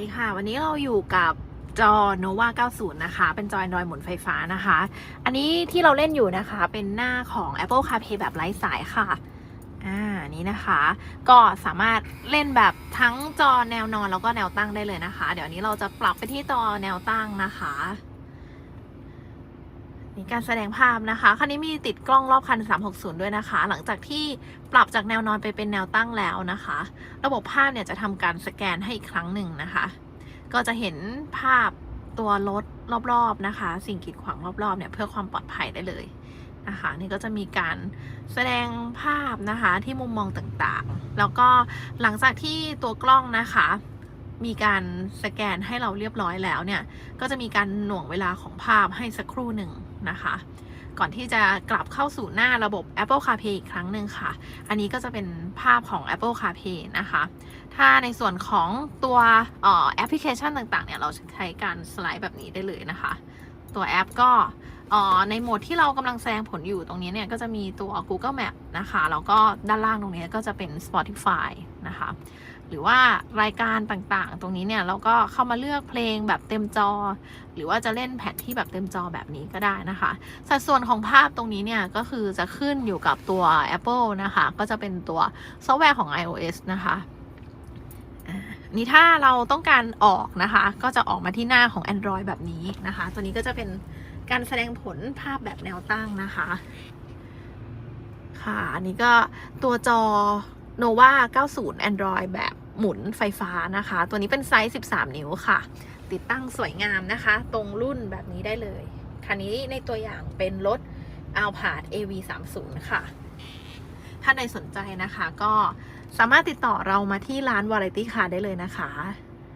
ดีค่ะ วันนี้เราอยู่กับจอ nova 90 นะคะ เป็นจอ Android หมุนไฟฟ้านะคะ อันนี้ที่เราเล่นอยู่นะคะ เป็นหน้าของ Apple CarPlay แบบไร้สายค่ะ อ่า นี้นะคะ ก็สามารถเล่นแบบทั้งจอแนวนอนแล้วก็แนวตั้งได้เลยนะคะ เดี๋ยวนี้เราจะปรับไปที่จอแนวตั้งนะคะ นี่การแสดงภาพนะคะคันนี้มีติดกล้องรอบคัน 360 ด้วยนะคะ หลังจากที่ปรับจากแนวนอนไปเป็นแนวตั้งแล้วนะคะ ระบบภาพเนี่ยจะทำการสแกนให้อีกครั้งหนึ่งนะคะ ก็จะเห็นภาพตัวรถรอบๆนะคะ สิ่งกีดขวางรอบๆเนี่ยเพื่อความปลอดภัยได้เลยนะคะนี่ก็จะมีการแสดงภาพนะคะที่มุมมองต่างๆ แล้วก็หลังจากที่ตัวกล้องนะคะ มีการสแกนให้เราเรียบร้อยแล้วเนี่ย ก็จะมีการหน่วงเวลาของภาพให้สักครู่หนึ่ง นะคะ ก่อนที่จะกลับเข้าสู่หน้าระบบ Apple CarPlay อีกครั้งหนึ่งค่ะ อันนี้ก็จะเป็นภาพของ Apple CarPlay นะคะ ถ้าในส่วนของตัวออแอปพลิเคชันต่างๆเนี่ยเราใช้การสไลด์แบบนี้ได้เลยนะคะ ตัวแอปก็ ในโหมดที่เรากำลังแสดงผลอยู่ตรงนี้เนี่ย ก็จะมีตัว Google Map นะคะ แล้วก็ด้านล่างตรงนี้ก็จะเป็น Spotify นะคะ หรือว่ารายการต่างๆ ตรงนี้เนี่ย เราก็เข้ามาเลือกเพลงแบบเต็มจอ หรือว่าจะเล่นแผนที่แบบเต็มจอแบบนี้ก็ได้นะคะ สัดส่วนของภาพตรงนี้เนี่ย ก็คือจะขึ้นอยู่กับตัว Apple นะคะ ก็จะเป็นตัวซอฟต์แวร์ของ iOS นะคะ นี่ถ้าเราต้องการออกนะคะ ก็จะออกมาที่หน้าของ Android แบบนี้นะคะ ตัวนี้ก็จะเป็นการแสดงผลภาพแบบแนวตั้งนะคะ ค่ะ อันนี้ก็ตัวจอ nova 90 Android แบบหมุนไฟฟ้านะคะ ตัวนี้เป็นไซส์ 13 นิ้วค่ะ ติดตั้งสวยงามนะคะ ตรงรุ่นแบบนี้ได้เลย คันนี้ในตัวอย่างเป็นรถ a l p a r d AV30 ค่ะ ถ้าใดสนใจนะคะก็ สามารถติดต่อเรามาที่ร้านวาไรตี้คาได้เลยนะคะ